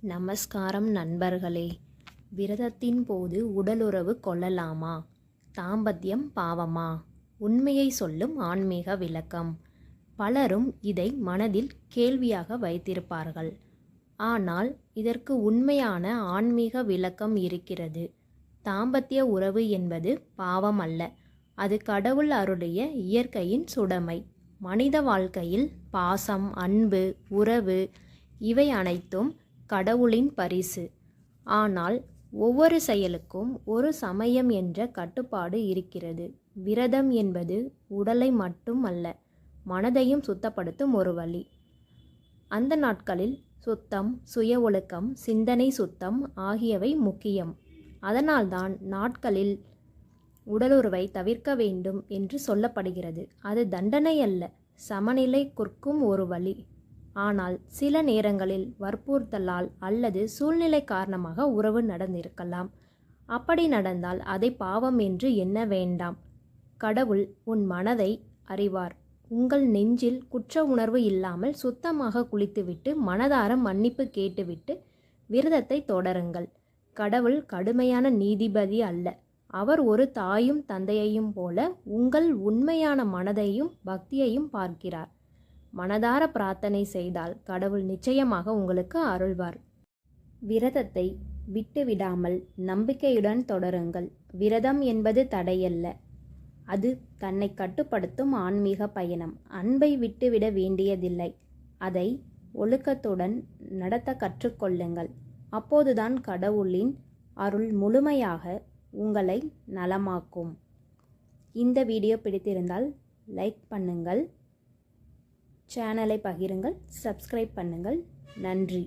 நமஸ்காரம் நண்பர்களே. விரதத்தின் போது உடலுறவு கொள்ளலாமா? தாம்பத்தியம் பாவமா? உண்மையை சொல்லும் ஆன்மீக விளக்கம். பலரும் இதை மனதில் கேள்வியாக வைத்திருப்பார்கள். ஆனால் இதற்கு உண்மையான ஆன்மீக விளக்கம் இருக்கிறது. தாம்பத்திய உறவு என்பது பாவம் அல்ல. அது கடவுள் அருளிய இயற்கையின் சுடமை. மனித வாழ்க்கையில் பாசம் அன்பு உறவு இவை அனைத்தும் கடவுளின் பரிசு. ஆனால் ஒவ்வொரு செயலுக்கும் ஒரு சமயம் என்ற கட்டுப்பாடு இருக்கிறது. விரதம் என்பது உடலை மட்டும் அல்ல மனதையும் சுத்தப்படுத்தும் ஒரு வழி. அந்த நாட்களில் சுத்தம் சுய ஒழுக்கம் சிந்தனை சுத்தம் ஆகியவை முக்கியம். அதனால்தான் நாட்களில் உடலுறவை தவிர்க்க வேண்டும் என்று சொல்லப்படுகிறது. அது தண்டனை அல்ல சமநிலை குற்கும் ஒரு வழி. ஆனால் சில நேரங்களில் வற்புறுத்தலால் அல்லது சூழ்நிலை காரணமாக உறவு நடந்திருக்கலாம். அப்படி நடந்தால் அதை பாவம் என்று எண்ண வேண்டாம். கடவுள் உன் மனதை அறிவார். உங்கள் நெஞ்சில் குற்ற உணர்வு இல்லாமல் சுத்தமாக குளித்துவிட்டு மனதார மன்னிப்பு கேட்டுவிட்டு விரதத்தை தொடருங்கள். கடவுள் கடுமையான நீதிபதி அல்ல. அவர் ஒரு தாயும் தந்தையையும் போல உங்கள் உண்மையான மனதையும் பக்தியையும் பார்க்கிறார். மனதார பிரார்த்தனை செய்தால் கடவுள் நிச்சயமாக உங்களுக்கு அருள்வார். விரதத்தை விட்டுவிடாமல் நம்பிக்கையுடன் தொடருங்கள். விரதம் என்பது தடையல்ல. அது தன்னை கட்டுப்படுத்தும் ஆன்மீக பயணம். அன்பை விட்டுவிட வேண்டியதில்லை. அதை ஒழுக்கத்துடன் நடத்த கற்றுக்கொள்ளுங்கள். அப்போதுதான் கடவுளின் அருள் முழுமையாக உங்களை நலமாக்கும். இந்த வீடியோ பிடித்திருந்தால் லைக் பண்ணுங்கள். சேனலை பகிருங்கள் சப்ஸ்கிரைப் பண்ணுங்கள். நன்றி.